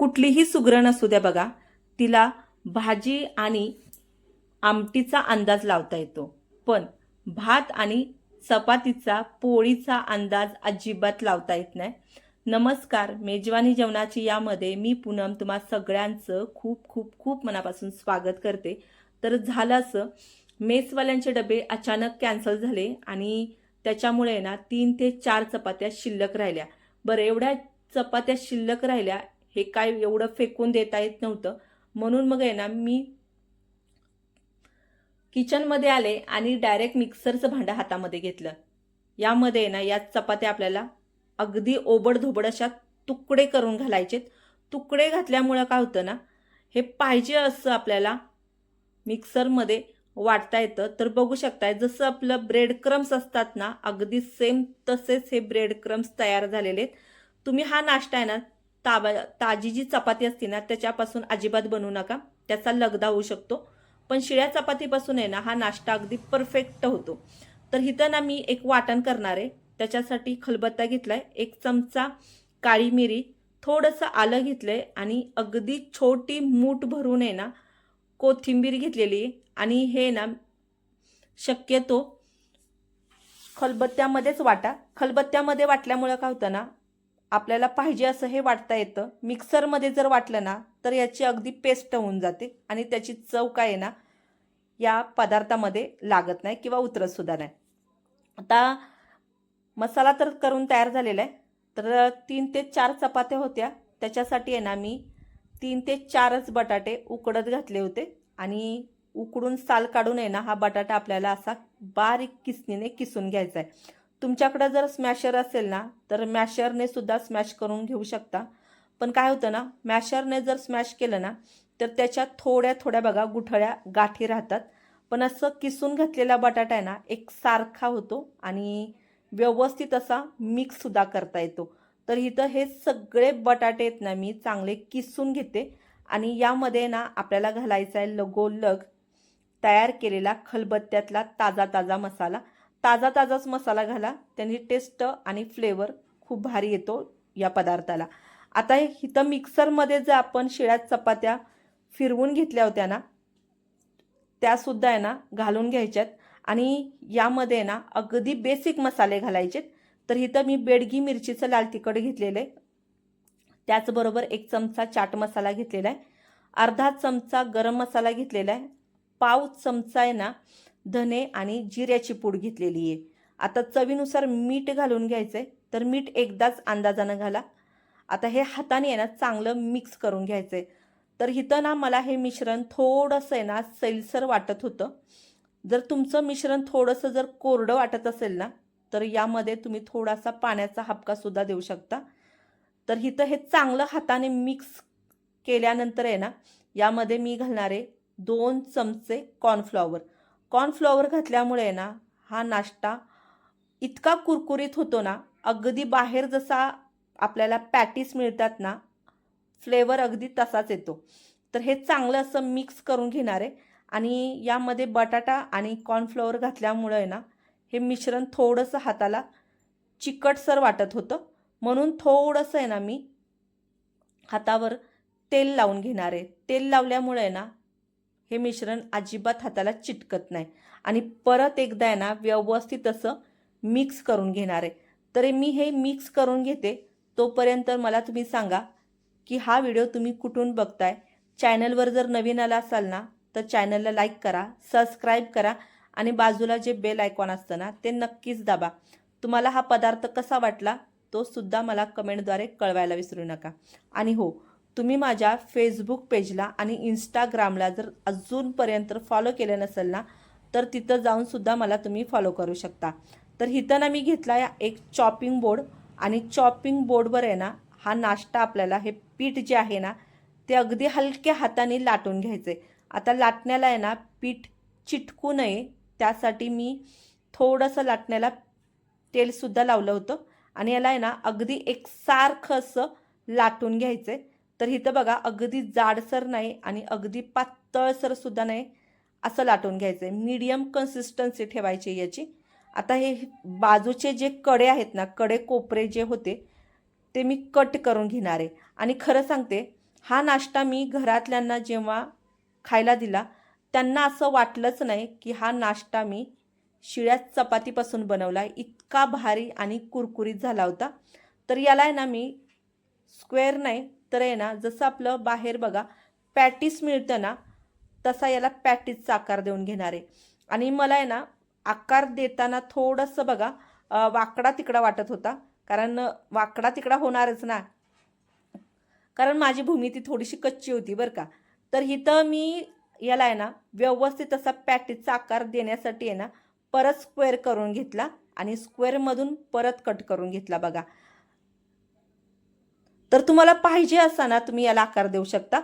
कुठलीही सुगरण असू द्या बघा तिला भाजी आणि आमटीचा अंदाज लावता येतो. पण भात आणि चपातीचा पोळीचा अंदाज अजिबात लावता येत नाही. नमस्कार मेजवानी जेवणाची यामध्ये मी पूनम तुम्हा सगळ्यांचं खूप खूप खूप मनापासून स्वागत करते. तर झालं असं मेसवाल्यांचे डबे अचानक कॅन्सल झाले आणि त्याच्यामुळे ना तीन ते चार चपात्या शिल्लक राहिल्या. बरं एवढ्या चपात्या शिल्लक राहिल्या हे काय एवढं फेकून देता येत नव्हतं. म्हणून मग आहे ना मी किचनमध्ये आले आणि डायरेक्ट मिक्सरचं भांडं हातामध्ये घेतलं. यामध्ये ना या चपात्या आपल्याला अगदी ओबडधोबड अशा तुकडे करून घालायचेत. तुकडे घातल्यामुळं काय होतं ना हे पाहिजे असं आपल्याला मिक्सरमध्ये वाटता येतं. तर बघू शकताय जसं आपलं ब्रेड क्रम्स असतात ना अगदी सेम तसेच हे ब्रेड क्रम्स तयार झालेले आहेत. तुम्ही हा नाश्ता आहे ना ताबा ताजी जी चपाती असते ना त्याच्यापासून अजिबात बनवू नका. त्याचा लगदा होऊ शकतो. पण शिळ्या चपातीपासून आहे ना हा नाश्ता अगदी परफेक्ट होतो. तर इथं ना मी एक वाटण करणार आहे. त्याच्यासाठी खलबत्ता घेतलाय. एक चमचा काळी मिरी थोडंसं आलं घेतलंय आणि अगदी छोटी मूठ भरून आहे ना कोथिंबीर घेतलेली आणि हे ना शक्यतो खलबत्त्यामध्येच वाटा. खलबत्त्यामध्ये वाटल्यामुळं काय होतं ना आपल्याला पाहिजे असं हे वाटता येतं. मिक्सरमध्ये जर वाटलं ना तर याची अगदी पेस्ट होऊन जाते आणि त्याची चव काय आहे ना या पदार्थामध्ये लागत नाही किंवा उतरतसुद्धा नाही. आता मसाला तर करून तयार झालेला आहे. तर तीन ते चार चपात्या होत्या. त्याच्यासाठी आहे ना मी तीन ते चारच बटाटे उकडत घातले होते. आणि उकडून साल काढून आहे ना हा बटाटा आपल्याला असा बारीक किसणीने किसून घ्यायचा आहे. तुमच्याकडं जर स्मॅशर असेल ना तर मॅशरने सुद्धा स्मॅश करून घेऊ शकता. पण काय होतं ना मॅशरने जर स्मॅश केलं ना तर त्याच्यात थोड्या थोड्या बघा गुठळ्या गाठी राहतात. पण असं किसून घातलेला बटाटा आहे ना एक सारखा होतो आणि व्यवस्थित असा मिक्ससुद्धा करता येतो. तर इथं हे सगळे बटाटे आहेत ना मी चांगले किसून घेते. आणि यामध्ये ना आपल्याला घालायचा आहे लगोलग तयार केलेला खलबत्त्यातला ताजा ताजा मसाला. ताजा ताजाच मसाला घाला. त्यांनी टेस्ट आणि फ्लेवर खूप भारी येतो या पदार्थाला. आता इथं मिक्सरमध्ये जर आपण शिळ्या चपात्या फिरवून घेतल्या होत्या ना त्यासुद्धा आहे ना घालून घ्यायच्यात. आणि यामध्ये ना अगदी बेसिक मसाले घालायचेत. तर इथं मी बेडगी मिरचीचं लाल तिखट घेतलेलं आहे. त्याचबरोबर एक चमचा चाट मसाला घेतलेला आहे. अर्धा चमचा गरम मसाला घेतलेला आहे. पाव चमचा आहे ना धने आणि जिऱ्याची पूड घेतलेली आहे. आता चवीनुसार मीठ घालून घ्यायचं आहे तर मीठ एकदाच अंदाजानं घाला. आता हे हाताने आहे ना चांगलं मिक्स करून घ्यायचं आहे तर इथं ना मला हे मिश्रण थोडंसं आहे ना सैलसर वाटत होतं. जर तुमचं मिश्रण थोडंसं जर कोरडं वाटत असेल ना तर यामध्ये तुम्ही थोडासा पाण्याचा हापकासुद्धा देऊ शकता. तर इथं हे चांगलं हाताने मिक्स केल्यानंतर आहे ना यामध्ये मी घालणारे दोन चमचे कॉर्नफ्लॉवर कॉर्नफ्लॉवर घातल्यामुळे ना हा नाश्ता इतका कुरकुरीत होतो ना अगदी बाहेर जसा आपल्याला पॅटीस मिळतात ना फ्लेवर अगदी तसाच येतो. तर हे चांगलं असं मिक्स करून घेणार आहे. आणि यामध्ये बटाटा आणि कॉर्नफ्लॉवर घातल्यामुळं आहे ना हे मिश्रण थोडंसं हाताला चिकटसर वाटत होतं. म्हणून थोडंसं आहे ना मी हातावर तेल लावून घेणार आहे. तेल लावल्यामुळे ना हे मिश्रण अजिबात हाताला चिटकत नाही. आणि परत एकदा आहे ना व्यवस्थित असं मिक्स करून घेणार आहे. तरी मी हे मिक्स करून घेते तोपर्यंत मला तुम्ही सांगा की हा व्हिडिओ तुम्ही कुठून बघताय? चॅनलवर जर नवीन आला असाल ना तर चॅनलला लाईक करा सबस्क्राईब करा आणि बाजूला जे बेल आयकॉन असतं ना ते नक्कीच दाबा. तुम्हाला हा पदार्थ कसा वाटला तो सुद्धा मला कमेंटद्वारे कळवायला विसरू नका. आणि हो तुम्ही माझ्या फेसबुक पेजला आणि इंस्टाग्रामला जर अजूनपर्यंत फॉलो केलं नसेल ना तर तिथं जाऊन सुद्धा मला तुम्ही फॉलो करू शकता. तर इथं ना मी घेतला या एक चॉपिंग बोर्ड आणि चॉपिंग बोर्डवर आहे ना हा नाश्ता आपल्याला हे पीठ जे आहे ना ते अगदी हलक्या हाताने लाटून घ्यायचे आता लाटण्याला आहे ना पीठ चिटकू नये त्यासाठी मी थोडंसं लाटण्याला तेलसुद्धा लावलं होतं. आणि याला आहे ना अगदी एकसारखं असं लाटून घ्यायचं आहे तर इथं बघा अगदी जाडसर नाही आणि अगदी पातळसर सुद्धा नाही असं लाटून घ्यायचं आहे मीडियम कन्सिस्टन्सी ठेवायची याची. आता हे बाजूचे जे कडे आहेत ना कडे कोपरे जे होते ते मी कट करून घेणार आहे. आणि खरं सांगते हा नाश्ता मी घरातल्यांना जेव्हा खायला दिला त्यांना असं वाटलंच नाही की हा नाश्ता मी शिळ्या चपातीपासून बनवला. इतका भारी आणि कुरकुरीत झाला होता. तर याला आहे ना मी स्क्वेअर नाही तर आहे ना जसं आपलं बाहेर बघा पॅटीस मिळतं ना तसा याला पॅटीसचा आकार देऊन घेणार आहे. आणि मला आहे ना आकार देताना थोडंसं बघा वाकडा तिकडा वाटत होता. कारण वाकडा तिकडा होणारच ना. कारण माझी भूमिती थोडीशी कच्ची होती बरं का. तर इथं मी याला आहे ना व्यवस्थित असा पॅटीसचा आकार देण्यासाठी आहे ना परत स्क्वेअर करून घेतला आणि स्क्वेअरमधून परत कट करून घेतला बघा. तर तुम्हाला पाहिजे असा ना तुम्ही याला आकार देऊ शकता.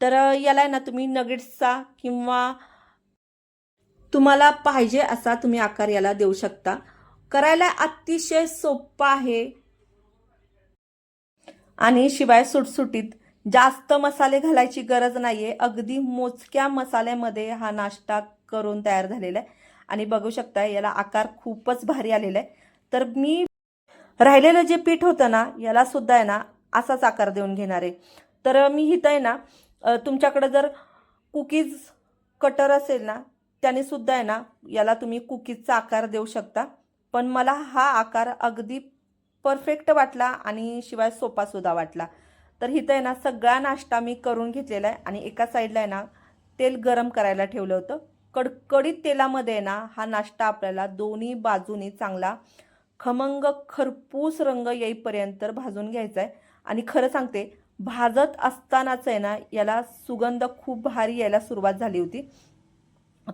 तर याला आहे ना तुम्ही नगेट्सचा किंवा तुम्हाला पाहिजे असा तुम्ही आकार याला देऊ शकता. करायला अतिशय सोपा आहे. आणि शिवाय सुटसुटीत जास्त मसाले घालायची गरज नाहीये. अगदी मोजक्या मसाल्यामध्ये हा नाश्ता करून तयार झालेला आहे. आणि बघू शकता याला आकार खूपच भारी आलेला आहे. तर मी राहिलेलं जे पीठ होतं ना याला सुद्धा आहे ना असाच आकार देऊन घेणार आहे. तर मी इथं आहे ना तुमच्याकडं जर कुकीज कटर असेल ना त्याने सुद्धा आहे ना याला तुम्ही कुकीजचा आकार देऊ शकता. पण मला हा आकार अगदी परफेक्ट वाटला आणि शिवाय सोपासुद्धा वाटला. तर इथं आहे ना सगळा नाश्ता मी करून घेतलेला आहे आणि एका साईडला आहे ना तेल गरम करायला ठेवलं होतं. कडकडीत तेलामध्ये आहे ना हा नाश्ता आपल्याला दोन्ही बाजूनी चांगला खमंग खरपूस रंग येईपर्यंत भाजून घ्यायचा आहे. आणि खरं सांगते भाजत असतानाच आहे ना याला सुगंध खूप भारी यायला सुरुवात झाली होती.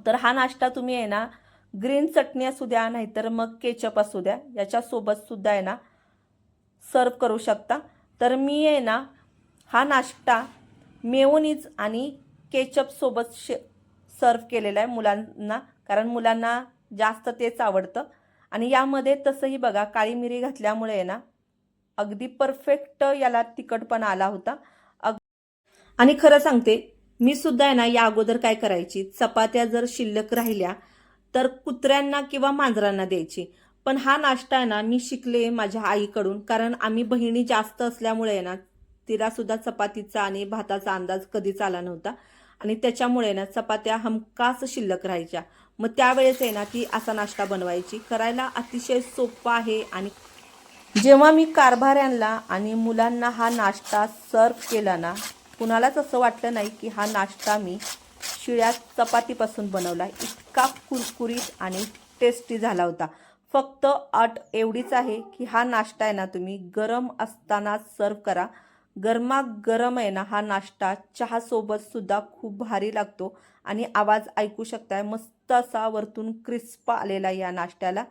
तर हा नाश्ता तुम्ही आहे ना ग्रीन चटणी असू द्या नाहीतर मग केचप असू द्या याच्यासोबतसुद्धा आहे ना सर्व करू शकता. तर मी आहे ना हा नाश्ता मेओनीज आणि केचपसोबत शे सर्व केलेला आहे मुलांना कारण मुलांना जास्त तेच आवडतं. आणि यामध्ये तसंही बघा काळी मिरी घातल्यामुळे आहे ना अगदी परफेक्ट याला तिखटपणा आला होता. अग आणि खरं सांगते मी सुद्धा आहे ना या अगोदर काय करायची? चपात्या जर शिल्लक राहिल्या तर कुत्र्यांना किंवा मांजरांना द्यायची. पण हा नाश्ता आहे ना मी शिकले माझ्या आईकडून. कारण आम्ही बहिणी जास्त असल्यामुळे आहे ना तिला सुद्धा चपातीचा आणि भाताचा अंदाज कधीच आला नव्हता. आणि त्याच्यामुळे ना चपात्या हमखास शिल्लक राहायच्या. मग त्यावेळेस आहे ना ती असा नाश्ता बनवायची. करायला अतिशय सोपा आहे आणि जेव्हा मी कारभाऱ्यांना आणि मुलांना हा नाश्ता सर्व केला ना कुणालाच असं वाटलं नाही की हा नाश्ता मी शिळ्या चपातीपासून बनवला. इतका कुरकुरीत आणि टेस्टी झाला होता. फक्त अट एवढीच आहे की हा नाश्ता आहे ना तुम्ही गरम असताना सर्व करा. गरमागरम आहे ना हा नाश्ता चहासोबत सुद्धा खूप भारी लागतो आणि आवाज ऐकू शकताय. मस्त असा वरतून क्रिस्प आलेला या नाश्त्याला.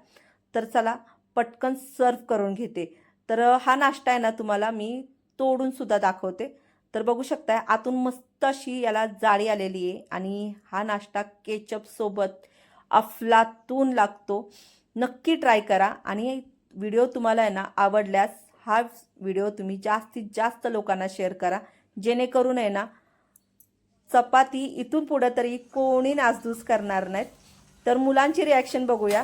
तर चला पटकन सर्व करून घेते. तर हा नाश्ता आहे ना तुम्हाला मी तोडूनसुद्धा दाखवते. तर बघू शकताय आतून मस्त अशी याला जाळी आलेली आहे आणि हा नाश्ता केचपसोबत अफलातून लागतो. नक्की ट्राय करा आणि व्हिडिओ तुम्हाला आहे ना आवडल्यास हा व्हिडिओ तुम्ही जास्तीत जास्त लोकांना शेअर करा. जेणेकरून आहे ना चपाती इथून पुढं तरी कोणी नासधूस करणार नाहीत. तर मुलांची रिॲक्शन बघूया.